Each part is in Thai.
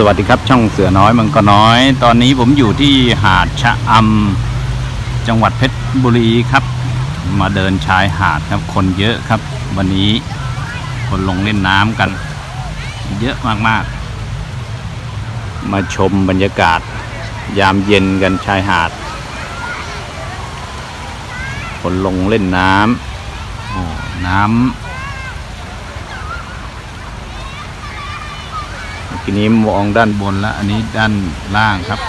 สวัสดีครับช่องเสือน้อยมังกรน้อย ตอนนี้ผมอยู่ที่หาดชะอำจังหวัดเพชรบุรีครับ มาเดินชายหาดครับคนเยอะครับ วันนี้คนลงเล่นน้ำกัน เยอะมากๆ มาชมบรรยากาศ ยามเย็นกันชายหาด คนลงเล่นน้ำโอ้น้ำ ทีนี้มองด้านบนแล้ว อันนี้ด้านล่างครับ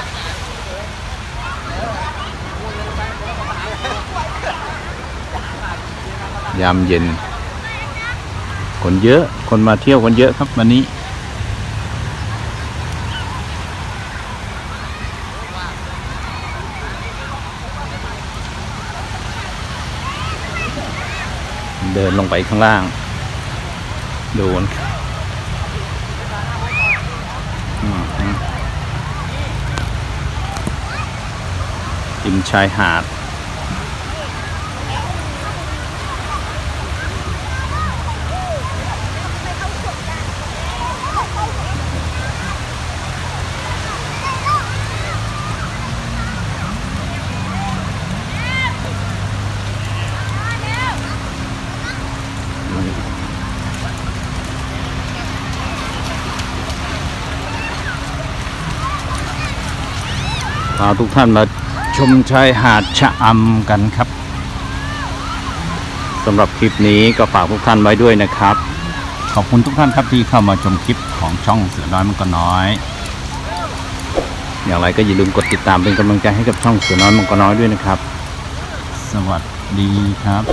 ยามเย็น คนเยอะ คนมาเที่ยวคนเยอะครับวันนี้เดินลงไปข้างล่าง ดูน ริมชายหาด พาทุกท่านมา ชมชายหาดชะอำกันครับสำหรับคลิปนี้ก็ฝากทุกท่านไว้ด้วยนะครับ ขอบคุณทุกท่านครับที่เข้ามาชมคลิปของช่องเสือน้อยมันก็น้อย อย่างไรก็อย่าลืมกดติดตามเป็นกำลังใจให้กับช่องเสือน้อยมันก็น้อยด้วยนะครับ สวัสดีครับ